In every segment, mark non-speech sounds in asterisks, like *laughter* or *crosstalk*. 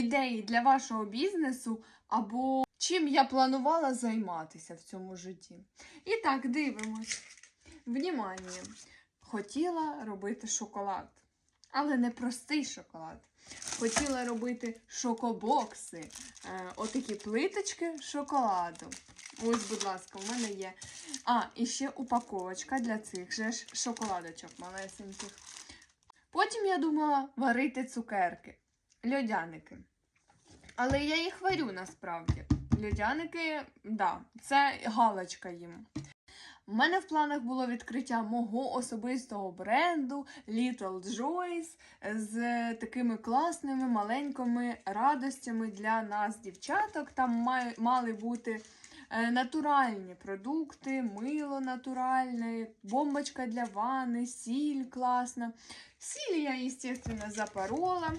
ідеї для вашого бізнесу або чим я планувала займатися в цьому житті. І так, дивимось. Внімання. Хотіла робити шоколад, але не простий шоколад. Хотіла робити шокобокси, е, отакі плиточки шоколаду. Ось, будь ласка, у мене є. А, і ще упаковочка для цих же шоколадочок малесеньких. Потім я думала варити цукерки, льодяники. Але я їх варю насправді. Льодяники, да, це галочка їм. У мене в планах було відкриття мого особистого бренду Little Joys з такими класними маленькими радостями для нас, дівчаток. Там мали бути е, натуральні продукти, мило натуральне, бомбочка для ванни, сіль класна. Сіль я, звісно, запорола.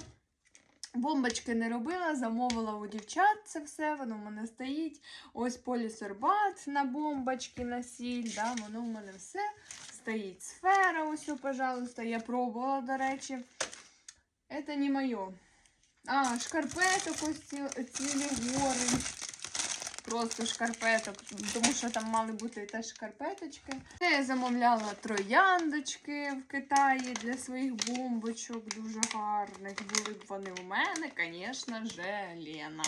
Бомбочки не робила, замовила у дівчат це все, воно в мене стоїть. Ось полісорбат на бомбочки, на сіль, да, воно в мене все стоїть. Сфера, ось, пожалуйста, я пробувала, до речі. Це не моє. А, шкарпеток ось ці, цілі гори. Просто шкарпеток, тому що там мали бути теж шкарпеточки. Це я замовляла трояндочки в Китаї для своїх бомбочок, дуже гарних. Були б вони у мене, звісно же, Лена.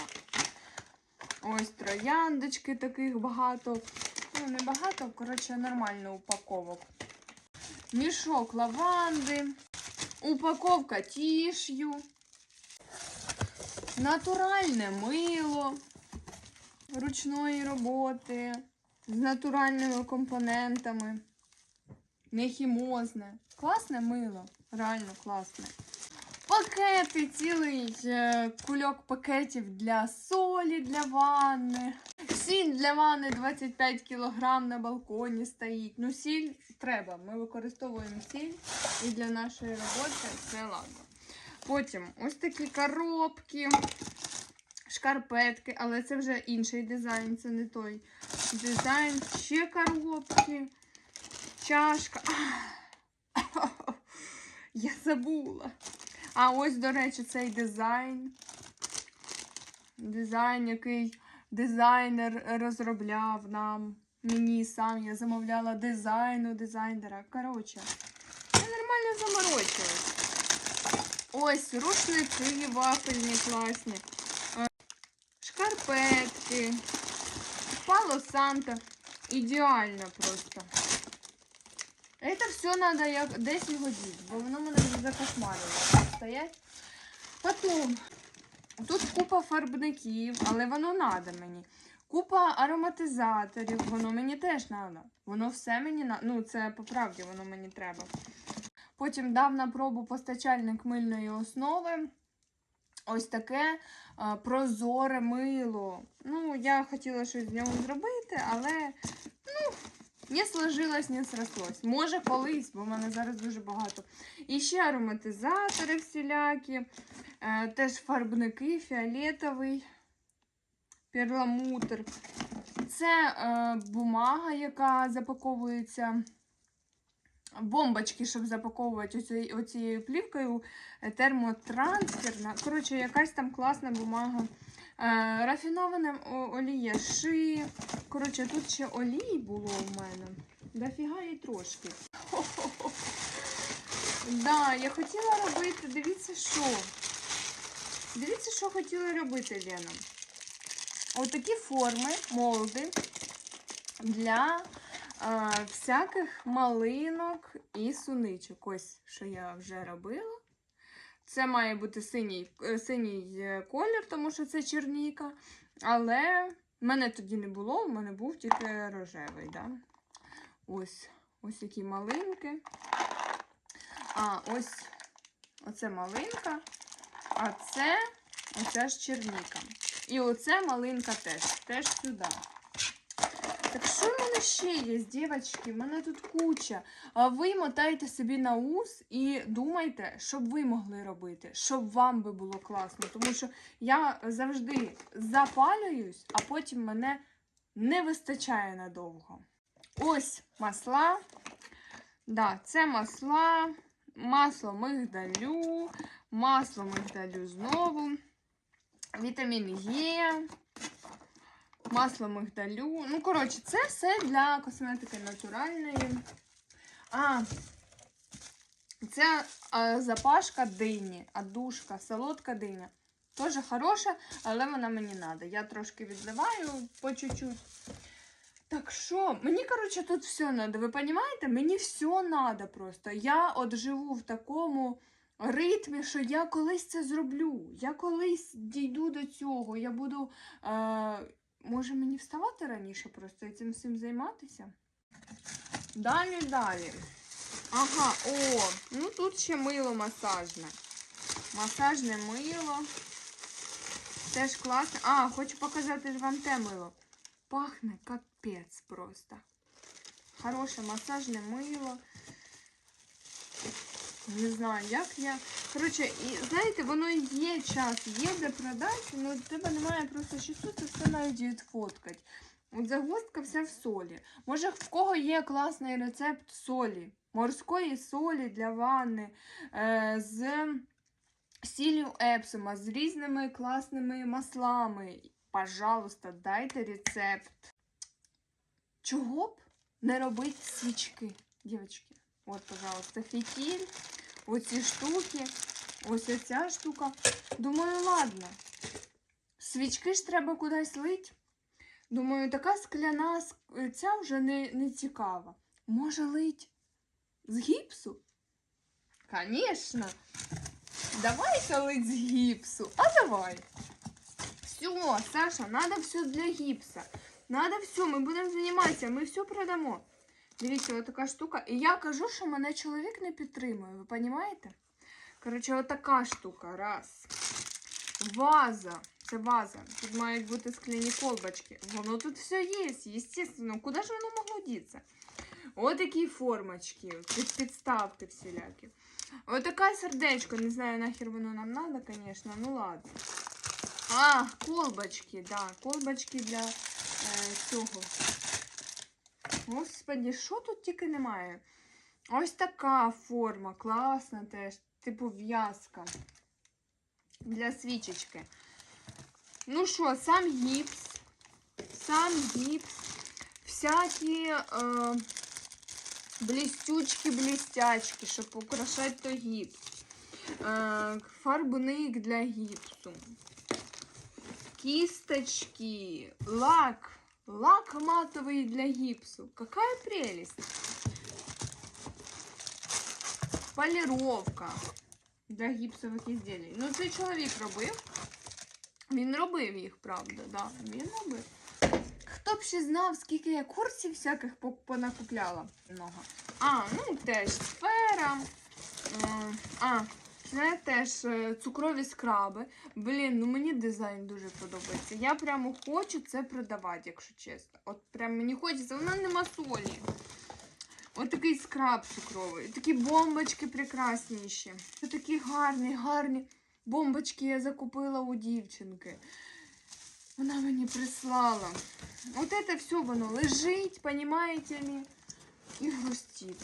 Ось трояндочки таких багато. Ну, не багато, коротше, нормально упаковок. Мішок лаванди, упаковка тіш'ю, натуральне мило ручної роботи з натуральними компонентами. Не хімозне. Класне мило. Реально класне. Пакети, цілий е, кульок пакетів для солі для ванни. Сіль для ванни 25 кг на балконі стоїть. Ну, сіль треба. Ми використовуємо сіль і для нашої роботи це ладно. Потім ось такі коробки шкарпетки, але це вже інший дизайн, це не той дизайн. Ще коробки, чашка. *laughs* Я забула. А ось, до речі, цей дизайн. Дизайн, який дизайнер розробляв нам. Мені сам я замовляла дизайн у дизайнера. Коротше, я нормально заморочилась. Ось рушники вафельні класні шкарпетки, Пало Санта. Идеально просто. Это все надо я 10 годин, бо воно мене вже закошмарило стоять. Потім, тут купа фарбників, але воно надо мені. Купа ароматизаторів, воно мені теж надо. Воно все мені на... Ну, це по правді воно мені треба. Потім дав на пробу постачальник мильної основи. Ось таке а, прозоре мило. Ну, я хотіла щось з нього зробити, але ну, не сложилось, не срослось. Може колись, бо в мене зараз дуже багато. І ще ароматизатори всілякі, е, теж фарбники, фіолетовий, перламутр. Це е, бумага, яка запаковується. Бомбочки, щоб запаковувати оці- оцією плівкою е, термотрансферна. Коротше, якась там класна бумага. Е, рафіноване о- ши. Коротше, тут ще олій було у мене. Дофіга і трошки. Хо-хо-хо. *laughs* Да, я хотіла робити, дивіться, що. Дивіться, що хотіла робити, Лена. Отакі форми, молди для всяких малинок і суничок. Ось що я вже робила. Це має бути синій, е, синій е, колір, тому що це черніка. Але в мене тоді не було, в мене був тільки рожевий. Да? Ось, ось які малинки. А, ось оце малинка, а це оця ж черніка. І оце малинка теж, теж сюди. Так що в мене ще є, дівчатки? В мене тут куча. Ви мотайте собі на ус і думайте, щоб ви могли робити, щоб вам би було класно. Тому що я завжди запалююсь, а потім мене не вистачає надовго. Ось масла. Да, це масла, масло мигдалю, масло мигдалю знову. вітамін Е, масло мигдалю. Ну, коротше, це все для косметики натуральної. А, це а, запашка дині, адушка, солодка диня. Теж хороша, але вона мені треба. Я трошки відливаю по чуть-чуть. Так що, мені, коротше, тут все треба. Ви розумієте? Мені все треба просто. Я от живу в такому ритмі, що я колись це зроблю. Я колись дійду до цього. Я буду. Е, може мені вставати раніше просто і цим всім займатися? Далі, далі. Ага, о, ну тут ще мило масажне. Масажне мило. Теж класне. А, хочу показати вам те мило. Пахне капець просто. Хороше масажне мило. Не знаю, як я. Коротше, і знаєте, воно є час, є де продати, але тебе немає просто часу, це все навіть відфоткати. От загвоздка вся в солі. Може, в кого є класний рецепт солі, морської солі для ванни, е, з сіллю епсома, з різними класними маслами. Пожалуйста, дайте рецепт. Чого б не робити свічки, дівчатки? От, пожалуйста, фітіль, оці штуки, ось ця штука. Думаю, ладно. Свічки ж треба кудись лить. Думаю, така скляна ск- ця вже не, не цікава. Може лить з гіпсу? Конечно. Давай-ка лить з гіпсу. А давай. Все, Саша, надо все для гіпса. Надо все, ми будемо займатися, ми все продамо. Дивіться, отака штука. І я кажу, що мене чоловік не підтримує, ви розумієте? Коротше, отака штука. Раз. Ваза. Це ваза. Тут мають бути скляні колбочки. Воно тут все є, естественно. Куди ж воно могло дітися? Отакі формочки, під підставки всілякі. Отака сердечко. Не знаю, нахер воно нам надо, звісно. Ну ладно. А, колбочки, да. Колбочки для е, цього. Господі, що тут тільки немає? Ось така форма, класна теж, типу в'язка для свічечки. Ну що, сам гіпс, сам гіпс, всякі е, блістючки-блістячки, щоб украшати то гіпс. Е, фарбник для гіпсу. Кисточки, лак, лак матовый для гипсу. Какая прелесть. Полировка для гіпсових ізделій. Ну, цей чоловік робив. Він робив їх, правда, да. Він робив. Хто б ще знав, скільки я курсів всяких по- понакупляла. Много. А, ну теж сфера. М, А, це теж е, цукрові скраби. Блін, ну мені дизайн дуже подобається. Я прямо хочу це продавати, якщо чесно. От прям мені хочеться, вона нема солі. От такий скраб цукровий. Такі бомбочки прекрасніші. Такі гарні, гарні бомбочки я закупила у дівчинки. Вона мені прислала. От це все воно лежить, понімаєте ли? І грустить.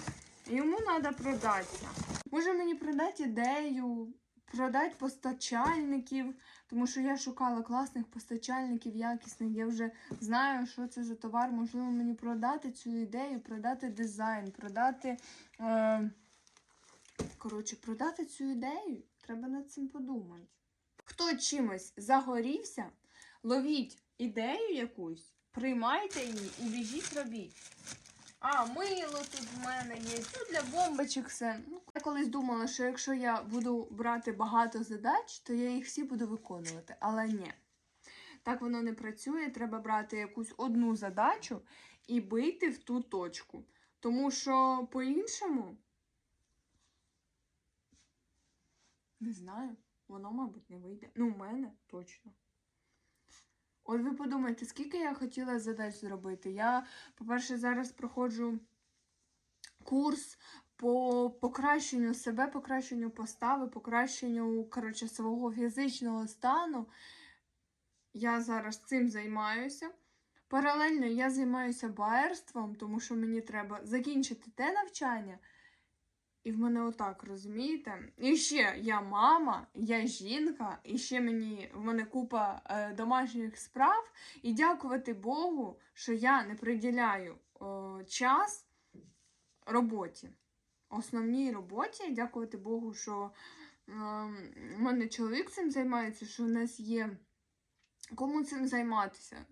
Йому треба продатися. Може мені продати ідею, продати постачальників, тому що я шукала класних постачальників, якісних. Я вже знаю, що це за товар. Можливо, мені продати цю ідею, продати дизайн, продати. Е... Коротше, продати цю ідею. Треба над цим подумати. Хто чимось загорівся, ловіть ідею якусь, приймайте її і біжіть робіть. А, мило тут в мене є. Тут для бомбочок все. Ну, я колись думала, що якщо я буду брати багато задач, то я їх всі буду виконувати. Але ні. Так воно не працює. Треба брати якусь одну задачу і бити в ту точку. Тому що по-іншому. Не знаю, воно, мабуть, не вийде. Ну, в мене точно. От ви подумайте, скільки я хотіла задач зробити. Я, по-перше, зараз проходжу курс по покращенню себе, покращенню постави, покращенню коротше, свого фізичного стану. Я зараз цим займаюся. Паралельно я займаюся байерством, тому що мені треба закінчити те навчання І в мене отак, розумієте? І ще я мама, я жінка, і ще мені в мене купа е, домашніх справ. І дякувати Богу, що я не приділяю е, час роботі. Основній роботі. Дякувати Богу, що е, в мене чоловік цим займається, що в нас є кому цим займатися.